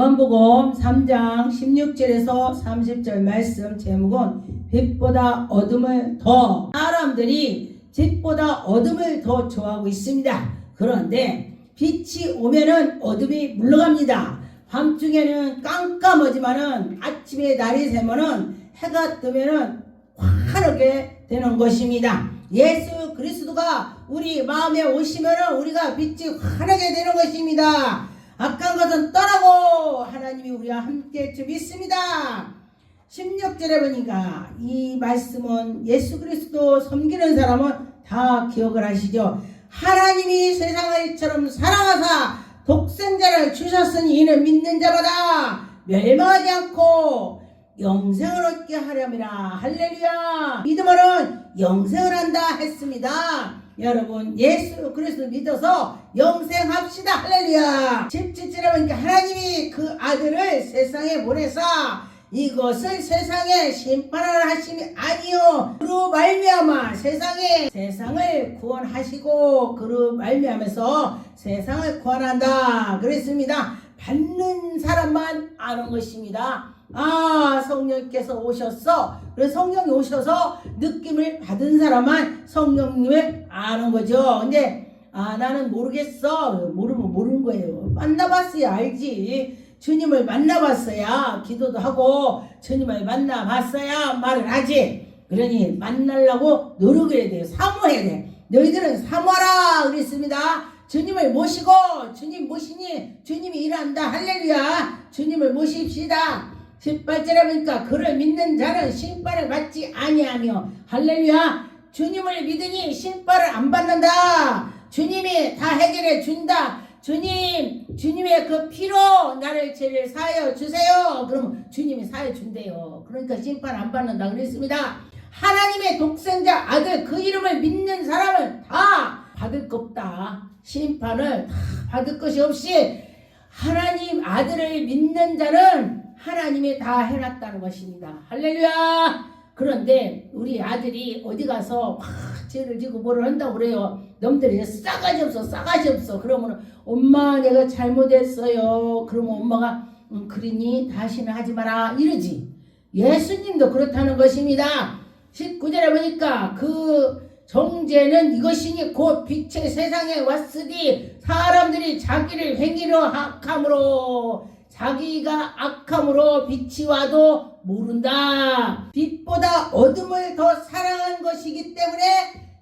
요한복음 3장 16절에서 30절 말씀 제목은 빛보다 어둠을 더 사람들이 빛보다 어둠을 더 좋아하고 있습니다. 그런데 빛이 오면은 어둠이 물러갑니다. 밤중에는 깜깜하지만은 아침에 날이 새면은 해가 뜨면은 환하게 되는 것입니다. 예수 그리스도가 우리 마음에 오시면은 우리가 빛이 환하게 되는 것입니다. 악한 것은 떠나고 하나님이 우리와 함께 주 믿습니다. 16절에 보니까 이 말씀은 예수 그리스도 섬기는 사람은 다 기억을 하시죠. 하나님이 세상을 이처럼 사랑하사 독생자를 주셨으니 이는 믿는 자마다 멸망하지 않고 영생을 얻게 하려니라 할렐루야 믿음으로는 영생을 한다 했습니다 여러분 예수 그리스도 믿어서 영생합시다. 할렐루야. 17절에 보니까 하나님이 그 아들을 세상에 보내사 이것을 세상에 심판하라 하심이 아니요. 그로 말미암아 세상에 세상을 구원하시고 그로 말미암아서 세상을 구원한다. 그랬습니다. 받는 사람만 아는 것입니다. 아 성령께서 오셨어 그래서 성령이 오셔서 느낌을 받은 사람만 성령님을 아는 거죠. 근데 아 나는 모르겠어. 모르면 모르는 거예요. 만나봤어야 알지? 주님을 만나봤어야 기도도 하고 주님을 만나봤어야 말을 하지. 그러니 만나려고 노력을 해야 돼요. 사모해야 돼. 너희들은 사모하라 그랬습니다. 주님을 모시고 주님 모시니 주님이 일한다. 할렐루야. 주님을 모십시다 18절에 보니까 그를 믿는 자는 심판을 받지 아니하며 할렐루야 주님을 믿으니 심판을 안 받는다. 주님이 다 해결해 준다. 주님 주님의 그 피로 나를 죄를 사하여 주세요. 그러면 주님이 사하여 준대요. 그러니까 심판 안 받는다 그랬습니다. 하나님의 독생자 아들 그 이름을 믿는 사람은 다 받을 것 없다. 심판을 다 받을 것이 없이 하나님 아들을 믿는 자는 하나님이 다 해놨다는 것입니다. 할렐루야! 그런데 우리 아들이 어디 가서 막 죄를 지고 뭐를 한다고 그래요. 놈들이 싸가지 없어, 싸가지 없어. 그러면 엄마 내가 잘못했어요. 그러면 엄마가 음, 그러니 다시는 하지 마라 이러지. 예수님도 그렇다는 것입니다. 19절에 보니까 그 정죄는 이것이니 곧 빛의 세상에 왔으니 사람들이 자기를 행위로 악함으로 자기가 악함으로 빛이 와도 모른다. 빛보다 어둠을 더 사랑한 것이기 때문에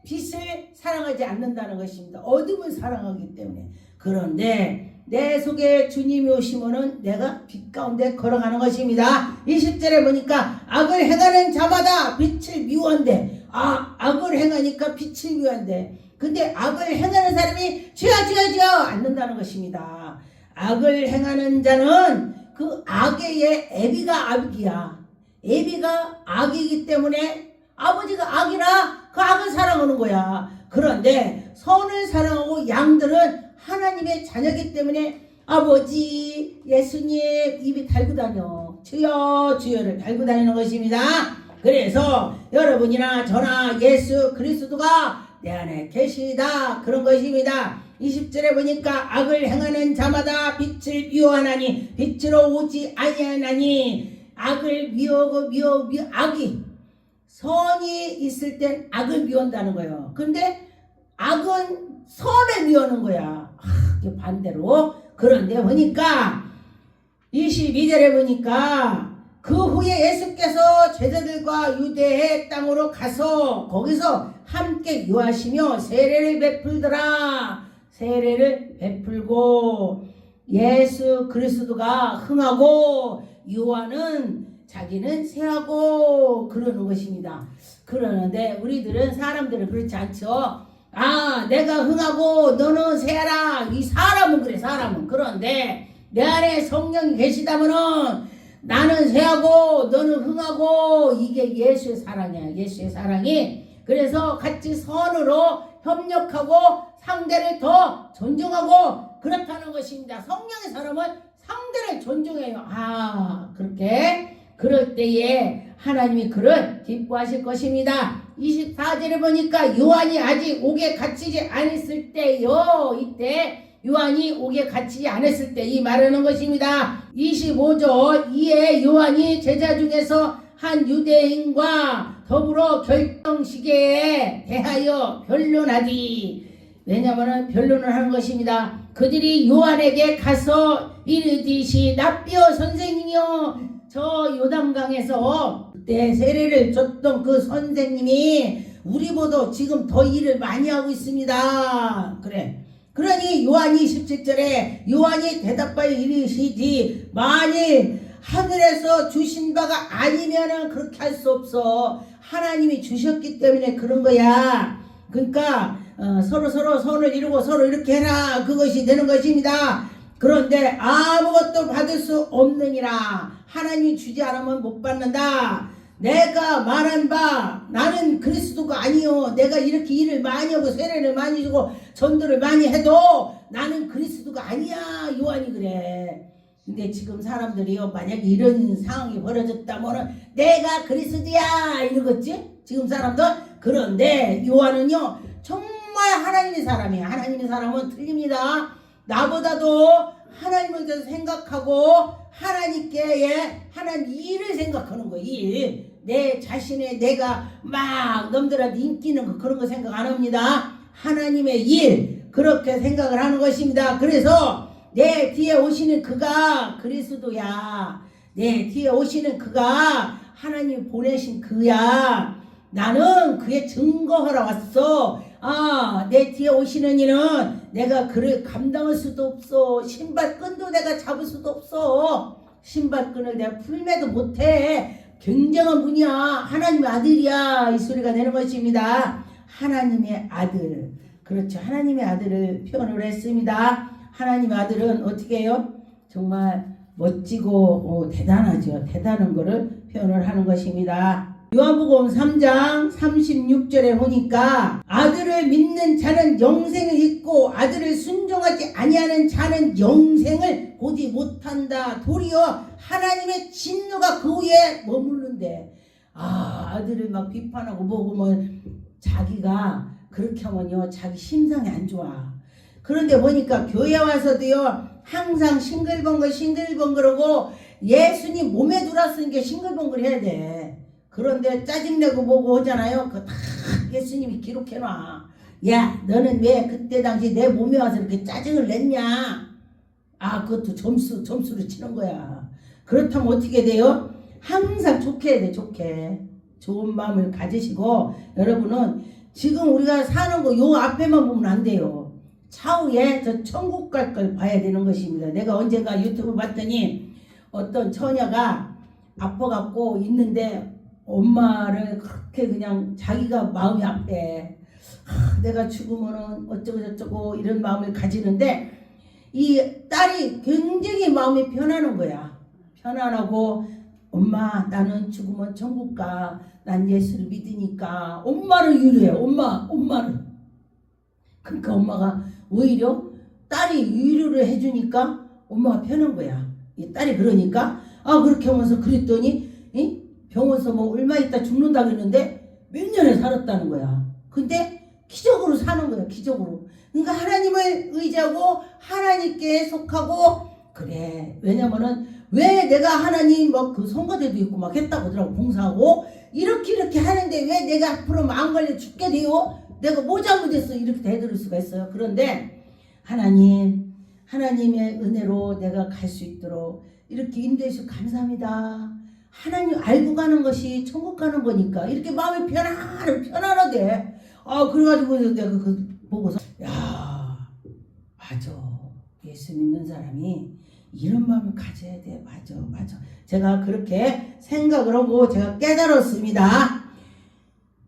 빛을 사랑하지 않는다는 것입니다. 어둠을 사랑하기 때문에. 그런데 내 속에 주님이 오시면은 내가 빛 가운데 걸어가는 것입니다. 20절에 보니까 악을 행하는 자마다 빛을 미워한대. 아, 악을 행하니까 빛을 미워한대. 근데 악을 행하는 사람이 죄야 죄야 죄야 않는다는 것입니다. 악을 행하는 자는 그 악의 애비가 악이야. 애비가 악이기 때문에 아버지가 악이라 그 악을 사랑하는 거야. 그런데 선을 사랑하고 양들은 하나님의 자녀이기 때문에 아버지 예수님 입이 달고 다녀. 주여 주여를 달고 다니는 것입니다. 그래서 여러분이나 저나 예수 그리스도가 내 안에 계시다 그런 것입니다. 20절에 보니까 악을 행하는 자마다 빛을 미워하나니 빛으로 오지 아니하나니 악을 미워하고 미워 미워 악이 선이 있을 땐 악을 미워한다는 거예요. 근데 악은 선을 미워하는 거야. 아, 반대로 그런데 보니까 22절에 보니까 그 후에 예수께서 제자들과 유대의 땅으로 가서 거기서 함께 유하시며 세례를 베풀더라. 세례를 베풀고 예수 그리스도가 흥하고 요한은 자기는 세하고 그러는 것입니다. 그러는데 우리들은 사람들은 그렇지 않죠. 아, 내가 흥하고 너는 세하라. 이 사람은 그래, 사람은. 그런데 내 안에 성령이 계시다면은 나는 세하고 너는 흥하고 이게 예수의 사랑이야. 예수의 사랑이. 그래서 같이 선으로 협력하고 상대를 더 존중하고 그렇다는 것입니다. 성령의 사람은 상대를 존중해요. 아, 그렇게 그럴 때에 하나님이 그를 기뻐하실 것입니다. 24절에 보니까 요한이 아직 옥에 갇히지 않았을 때요. 이때 요한이 옥에 갇히지 않았을 때 이 말하는 것입니다. 25조 2에 요한이 제자 중에서 한 유대인과 더불어 결정식에 대하여 변론하디 왜냐하면 변론을 하는 것입니다. 그들이 요한에게 가서 이르디시 납비어 선생님이여 저 요단강에서 그때 세례를 줬던 그 선생님이 우리보다 지금 더 일을 많이 하고 있습니다. 그래. 그러니 요한이 17절에 요한이 대답하여 이르시디 만일 하늘에서 주신 바가 아니면은 그렇게 할 수 없어. 하나님이 주셨기 때문에 그런 거야. 그러니까 어, 서로 서로 손을 이루고 서로 이렇게 해라. 그것이 되는 것입니다. 그런데 아무것도 받을 수 없느니라. 하나님이 주지 않으면 못 받는다. 내가 말한 바 나는 그리스도가 아니요. 내가 이렇게 일을 많이 하고 세례를 많이 주고 전도를 많이 해도 나는 그리스도가 아니야. 요한이 그래. 근데 지금 사람들이요 만약에 이런 상황이 벌어졌다면은 내가 그리스도야! 이러겠지? 지금 사람들? 그런데 요한은요 정말 하나님의 사람이에요. 하나님의 사람은 틀립니다. 나보다도 하나님을 대해서 생각하고 하나님께 예, 하나님 일을 생각하는 거예요 일 내 자신의 내가 막 남들한테 인기는 거 그런 거 생각 안 합니다. 하나님의 일. 그렇게 생각을 하는 것입니다. 그래서 내 뒤에 오시는 그가 그리스도야. 내 뒤에 오시는 그가 하나님 보내신 그야. 나는 그의 증거하러 왔어. 아, 내 뒤에 오시는 이는 내가 그를 감당할 수도 없어. 신발끈도 내가 잡을 수도 없어. 신발끈을 내가 풀매도 못해. 굉장한 분이야. 하나님의 아들이야. 이 소리가 되는 것입니다. 하나님의 아들. 그렇죠. 하나님의 아들을 표현을 했습니다. 하나님의 아들은 어떻게 해요? 정말 멋지고 어, 대단하죠. 대단한 거를 표현을 하는 것입니다. 요한복음 3장 36절에 보니까 아들을 믿는 자는 영생을 잊고 아들을 순종하지 아니하는 자는 영생을 보지 못한다. 도리어 하나님의 진노가 그 위에 머무르는데 아 아들을 막 비판하고 뭐고 뭐 자기가 그렇게 하면요 자기 심상이 안 좋아. 그런데 보니까 교회 와서도요 항상 싱글벙글 싱글벙글하고 예수님 몸에 들어왔으니 까 싱글벙글 해야 돼. 그런데 짜증내고 뭐고 하잖아요. 그거 다 예수님이 기록해놔. 야 너는 왜 그때 당시 내 몸에 와서 이렇게 짜증을 냈냐? 아 그것도 점수 점수로 치는 거야. 그렇다면 어떻게 돼요? 항상 좋게 해야 돼 좋게. 좋은 마음을 가지시고 여러분은 지금 우리가 사는 거 요 앞에만 보면 안 돼요. 차후에 저 천국 갈 걸 봐야 되는 것입니다. 내가 언젠가 유튜브 봤더니 어떤 처녀가 아파갖고 있는데 엄마를 그렇게 그냥 자기가 마음이. 하, 내가 죽으면은 어쩌고 저쩌고 이런 마음을 가지는데 이 딸이 굉장히 마음이 편하는 거야. 편안하고 엄마 나는 죽으면 천국 가. 난 예수를 믿으니까 엄마를 위로해. 엄마 엄마를. 그러니까 엄마가 오히려 딸이 위로를 해주니까 엄마가 편한 거야. 이 딸이 그러니까 아 그렇게 하면서 그랬더니 이? 병원에서 뭐 얼마 있다 죽는다 그랬는데 몇 년을 살았다는 거야. 근데 기적으로 사는 거야. 기적으로. 그러니까 하나님을 의지하고 하나님께 속하고 그래. 왜냐면은 왜 내가 하나님 막그 선거대도 있고 막 했다고 하더라고 봉사하고 이렇게 이렇게 하는데 왜 내가 앞으로 마음 걸려 죽게 돼요? 내가 뭐 잘못했어 이렇게 대들을 수가 있어요. 그런데 하나님 하나님의 은혜로 내가 갈 수 있도록 이렇게 인도해 주셔서 감사합니다. 하나님 알고 가는 것이 천국 가는 거니까 이렇게 마음이 편안하게 편안하대. 아 그래가지고 내가 그 보고서 야 맞아 예수 믿는 사람이 이런 마음을 가져야 돼 맞아 맞아 제가 그렇게 생각을 하고 제가 깨달았습니다.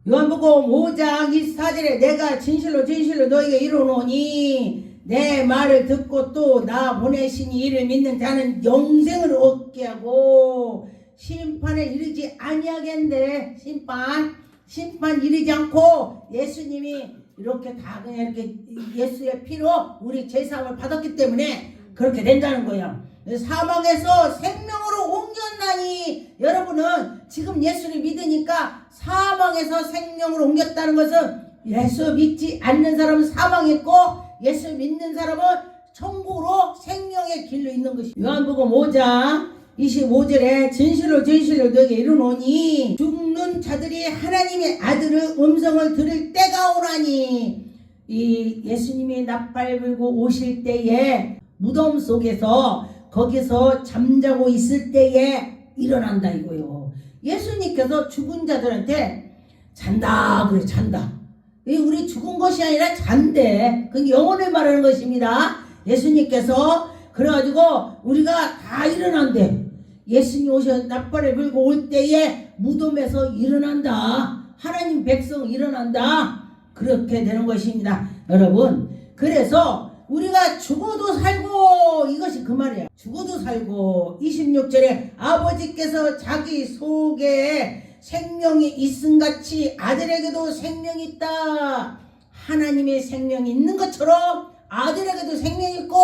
요한복음 5장 24절에 내가 진실로 진실로 너에게 이르노니 내 말을 듣고 또 나 보내신 이를 믿는 자는 영생을 얻게 하고 심판에 이르지 아니하겠는데 심판 심판 이르지 않고 예수님이 이렇게 다 그냥 이렇게 예수의 피로 우리 죄사함을 받았기 때문에 그렇게 된다는 거예요. 사망에서 생명으로 옮겼나니 여러분은 지금 예수를 믿으니까 사망에서 생명으로 옮겼다는 것은 예수 믿지 않는 사람은 사망했고 예수 믿는 사람은 천국으로 생명의 길로 있는 것이 요한복음 5장 25절에 진실로 진실로 너에게 이르노니 죽는 자들이 하나님의 아들의 음성을 들을 때가 오라니 이 예수님이 나팔 불고 오실 때에 무덤 속에서 거기서 잠자고 있을 때에 일어난다 이거요. 예수님께서 죽은 자들한테 잔다 그래 잔다. 이 우리 죽은 것이 아니라 잔대. 그 영혼을 말하는 것입니다. 예수님께서 그래가지고 우리가 다 일어난대. 예수님 오셔 나팔을 불고 올 때에 무덤에서 일어난다. 하나님 백성 일어난다. 그렇게 되는 것입니다. 여러분. 그래서 우리가 죽어도 살고 이것이 그 말이야. 죽어도 살고 26절에 아버지께서 자기 속에 생명이 있음 같이 아들에게도 생명이 있다. 하나님의 생명이 있는 것처럼 아들에게도 생명이 있고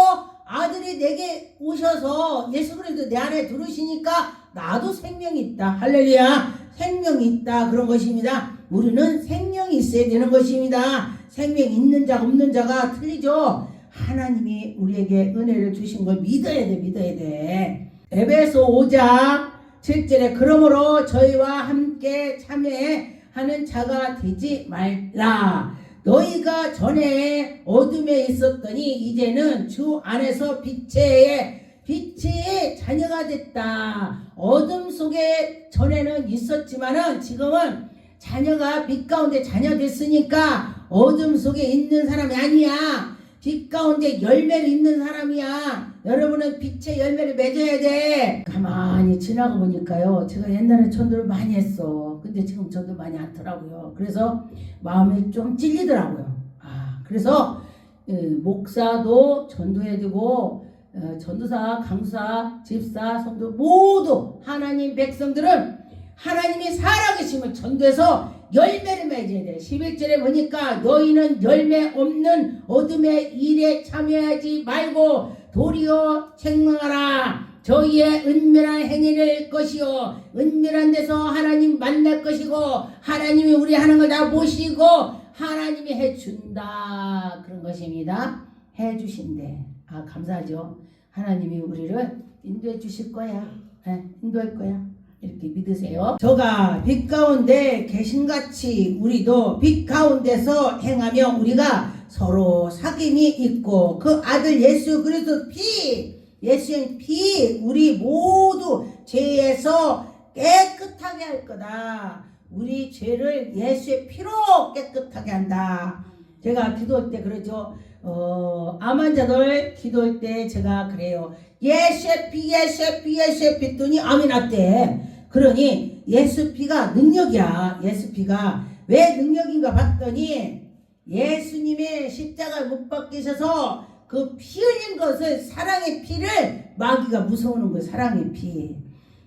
아들이 내게 오셔서 예수 그리스도 내 안에 들으시니까 나도 생명이 있다. 할렐루야. 생명이 있다. 그런 것입니다. 우리는 생명이 있어야 되는 것입니다. 생명 있는 자 없는 자가 틀리죠. 하나님이 우리에게 은혜를 주신 걸 믿어야 돼. 믿어야 돼. 에베소 5장 7절에 그러므로 저희와 함께 참여하는 자가 되지 말라. 너희가 전에 어둠에 있었더니 이제는 주 안에서 빛의 빛의 자녀가 됐다. 어둠 속에 전에는 있었지만은 지금은 자녀가 빛 가운데 자녀 됐으니까 어둠 속에 있는 사람이 아니야. 빛 가운데 열매를 있는 사람이야. 여러분은 빛의 열매를 맺어야 돼. 가만히 지나가 보니까요. 제가 옛날에 전도를 많이 했어. 근데 지금 전도 많이 않더라고요. 그래서 마음이 좀 찔리더라고요. 아, 그래서 어, 목사도 전도해 주고 어, 전도사, 강사, 집사, 성도 모두 하나님 백성들은 하나님이 살아계심을 전도해서 열매를 맺어야 돼. 11절에 보니까 너희는 열매 없는 어둠의 일에 참여하지 말고 도리어 책망하라. 저희의 은밀한 행위를 것이요. 은밀한 데서 하나님 만날 것이고 하나님이 우리 하는 걸 다 보시고 하나님이 해준다. 그런 것입니다. 해주신대. 아 감사하죠. 하나님이 우리를 인도해 주실 거야. 예, 인도할 거야. 이렇게 믿으세요. 저가 빛 가운데 계신같이 우리도 빛 가운데서 행하며 우리가 서로 사귐이 있고 그 아들 예수 그리스도 피 예수의 피 우리 모두 죄에서 깨끗하게 할 거다. 우리 죄를 예수의 피로 깨끗하게 한다. 제가 기도할 때 그러죠. 어, 암 환자들 기도할 때 제가 그래요. 예수의 피, 예수의 피, 예수의 피 했더니 암이 났대. 그러니 예수 피가 능력이야. 예수 피가 왜 능력인가 봤더니 예수님의 십자가에 못 박히셔서 그 피 흘린 것을 사랑의 피를 마귀가 무서우는 거예요. 사랑의 피.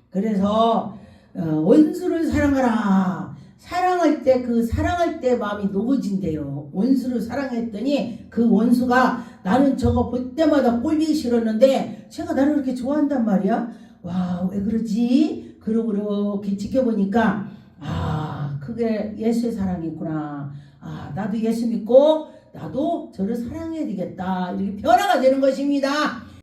그래서 어, 원수를 사랑하라. 사랑할 때 그 사랑할 때 마음이 녹아진대요. 원수를 사랑했더니 그 원수가 나는 저거 볼 때마다 꼴보기 싫었는데 제가 나를 그렇게 좋아한단 말이야. 와 왜 그러지? 그러고 이렇게 지켜보니까 아 그게 예수의 사랑이구나. 아 나도 예수 믿고 나도 저를 사랑해야 되겠다. 이렇게 변화가 되는 것입니다.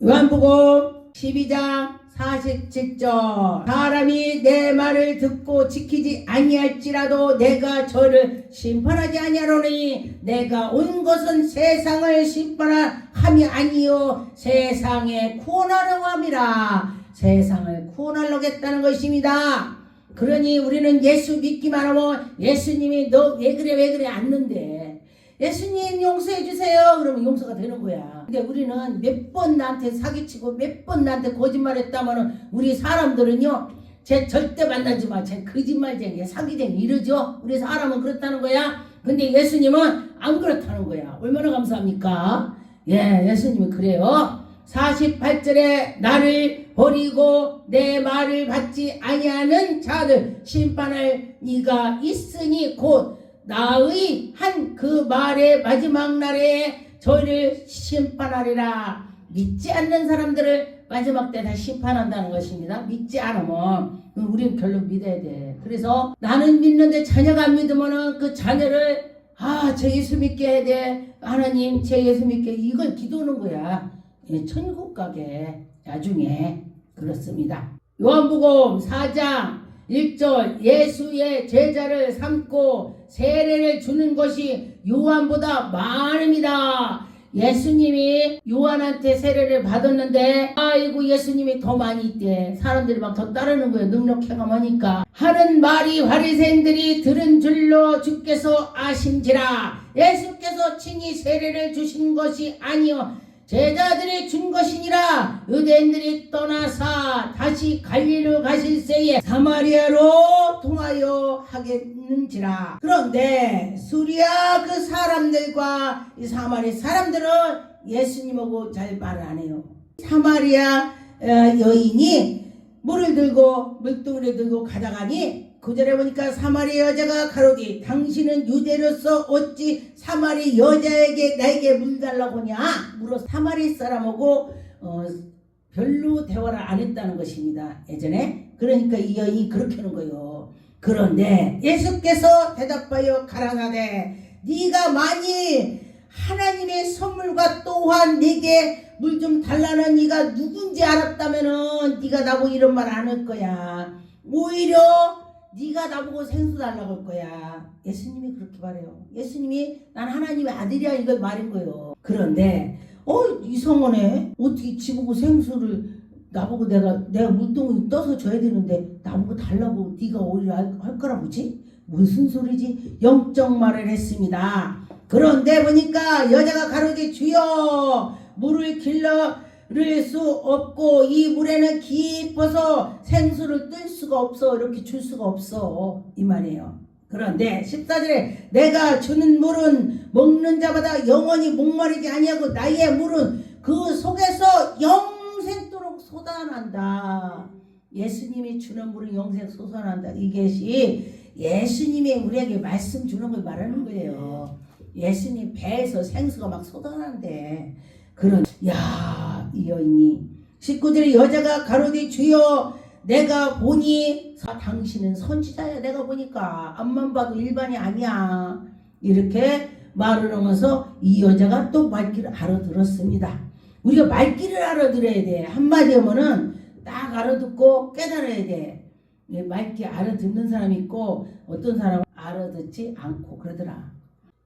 요한복음 12장 47절 사람이 내 말을 듣고 지키지 아니할지라도 내가 저를 심판하지 아니하노니 내가 온 것은 세상을 심판함이 아니요 세상에 구원하려고 함이라. 세상을 구원하려겠다는 것입니다. 그러니 우리는 예수 믿기만 하면 예수님이 너 왜 그래 왜 그래? 않는데 예수님 용서해 주세요. 그러면 용서가 되는 거야. 근데 우리는 몇 번 나한테 사기치고 몇 번 나한테 거짓말했다면은 우리 사람들은요. 쟤 절대 만나지 마. 쟤 거짓말쟁이, 사기쟁이 이러죠. 우리 사람은 그렇다는 거야. 근데 예수님은 안 그렇다는 거야. 얼마나 감사합니까? 예, 예수님이 그래요. 48절에 나를 버리고 내 말을 받지 아니하는 자들 심판할 이가 있으니 곧 나의 한 그 말의 마지막 날에 저희를 심판하리라 믿지 않는 사람들을 마지막 때 다 심판한다는 것입니다. 믿지 않으면 우리는 결론 믿어야 돼. 그래서 나는 믿는데 자녀가 안 믿으면은 그 자녀를 아, 저 예수 믿게 해야 돼. 하나님, 제 예수 믿게 이걸 기도하는 거야. 예, 천국 가게 나중에 그렇습니다. 요한복음 4장 1절 예수의 제자를 삼고 세례를 주는 것이 요한보다 많습니다. 예수님이 요한한테 세례를 받았는데 아이고 예수님이 더 많이 있대. 사람들이 막 더 따르는 거예요. 능력 행함하니까. 하는 말이 바리새인들이 들은 줄로 주께서 아신지라. 예수께서 친히 세례를 주신 것이 아니요 제자들이 준 것이니라 유대인들이 떠나사 다시 갈릴리로 가실새에 사마리아로 통하여 하겠는지라. 그런데 수리아 그 사람들과 이 사마리 사람들은 예수님하고 잘 말을 안 해요. 사마리아 어, 여인이 물을 들고 물동이를 들고 가다가니 구절에 보니까 사마리 여자가 가로디 당신은 유대로서 어찌 사마리 여자에게 나에게 물 달라고 하냐? 물어 사마리 사람하고 어, 별로 대화를 안 했다는 것입니다 예전에. 그러니까 이 여인이 그렇게 하는 거예요. 그런데 예수께서 대답하여 가라사대 네가 많이 하나님의 선물과 또한 내게 물 좀 달라는 네가 누군지 알았다면은 네가 나보고 이런 말 안 할 거야. 오히려 네가 나보고 생수 달라고 할 거야. 예수님이 그렇게 말해요. 예수님이 난 하나님의 아들이야 이걸 말인 거예요. 그런데 어 이성원에 어떻게 지보고 생수를 나보고 내가 내가 물동을 떠서 줘야 되는데 나보고 달라고 네가 오히려 할, 할 거라 보지? 무슨 소리지? 영적 말을 했습니다. 그런데 보니까 여자가 가로되 주여 물을 길러 를수 없고 이 물에는 깊어서 생수를 뜰 수가 없어 이렇게 줄 수가 없어 이 말이에요. 그런데 14절에 내가 주는 물은 먹는 자마다 영원히 목마르지 아니하고 나의 물은 그 속에서 영생토록 솟아난다. 예수님이 주는 물은 영생 솟아난다. 이것이 예수님이 우리에게 말씀 주는 걸 말하는 거예요. 예수님 배에서 생수가 막 쏟아나는데 그런 야, 이 여인이. 19절에 여자가 가로되 주여 내가 보니 사- 당신은 선지자야 내가 보니까. 앞만 봐도 일반이 아니야. 이렇게 말을 하면서 이 여자가 또 말귀를 알아들었습니다. 우리가 말귀를 알아들어야 돼. 한마디 하면은 딱 알아듣고 깨달아야 돼. 예, 말귀 알아듣는 사람이 있고 어떤 사람은 알아듣지 않고 그러더라.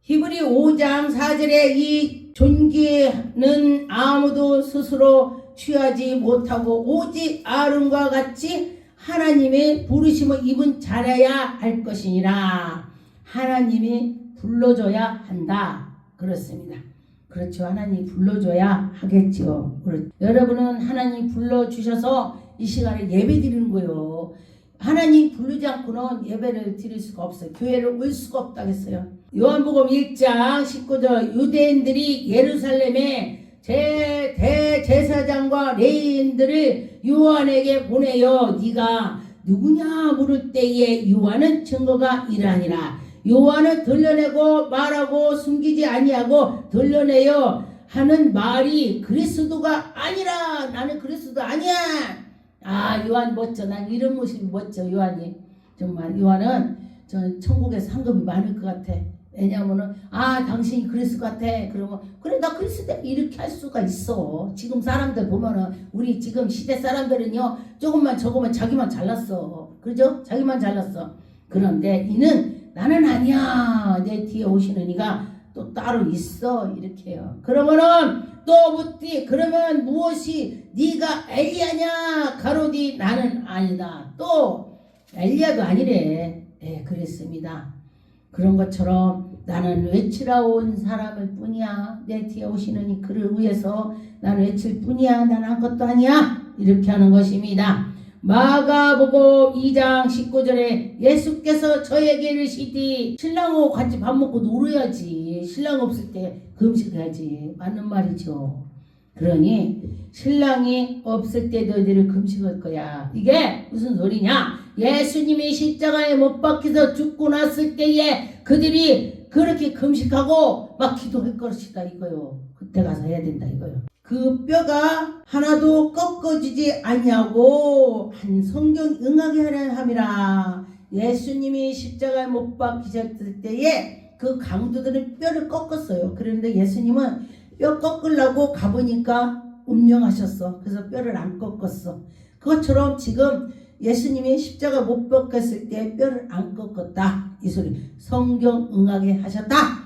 히브리 5장 4절에 이 존귀는 아무도 스스로 취하지 못하고 오직 아론과 같이 하나님의 부르심을 입은 자라야 할 것이니라. 하나님이 불러줘야 한다. 그렇습니다. 그렇죠. 하나님 불러줘야 하겠죠. 그렇- 여러분은 하나님 불러주셔서 이 시간에 예배 드리는 거예요. 하나님 부르지 않고는 예배를 드릴 수가 없어요. 교회를 올 수가 없다겠어요. 요한복음 1장 19절 유대인들이 예루살렘에 제 대제사장과 레인들을 요한에게 보내요. 네가 누구냐 물을 때에 요한은 증거가 이라니라. 요한은 들려내고 말하고 숨기지 아니하고 들려내요 하는 말이 그리스도가 아니라 나는 그리스도 아니야. 아 요한 멋져. 난 이런 모습이 멋져 요한이. 정말 요한은 저 천국에 상급이 많을 것 같아. 왜냐하면은 아 당신이 그리스도 같아. 그러면 그래 나 그리스도 이렇게 할 수가 있어. 지금 사람들 보면은 우리 지금 시대 사람들은요 조금만 저거만 자기만 잘났어. 그죠? 자기만 잘났어. 그런데 이는 나는 아니야. 내 뒤에 오시는 이가 또 따로 있어. 이렇게 해요. 그러면은 또 묻디 그러면 무엇이 네가 엘리야냐 가로디 나는 아니다. 또 엘리야도 아니래. 예, 그랬습니다. 그런 것처럼 나는 외치라 온 사람일 뿐이야. 내 뒤에 오시는 이 그를 위해서 나는 외칠 뿐이야. 나는 아무것도 아니야. 이렇게 하는 것입니다. 마가복음 2장 19절에 예수께서 저에게 이르시디 신랑하고 같이 밥 먹고 놀아야지. 신랑 없을 때 금식해야지. 맞는 말이죠. 그러니 신랑이 없을 때 너희들을 금식할 거야. 이게 무슨 소리냐? 예수님이 십자가에 못 박혀서 죽고 났을 때에 그들이 그렇게 금식하고 막 기도할 것이다 이거요. 그때 가서 해야 된다 이거요. 그 뼈가 하나도 꺾어지지 않냐고 한 성경 응하게 하려 함이라. 예수님이 십자가에 못 박히셨을 때에 그 강도들은 뼈를 꺾었어요. 그런데 예수님은 뼈 꺾으려고 가보니까 운명하셨어. 그래서 뼈를 안 꺾었어. 그것처럼 지금 예수님이 십자가 못 벗겼을 때 뼈를 안 꺾었다. 이 소리 성경 응하게 하셨다.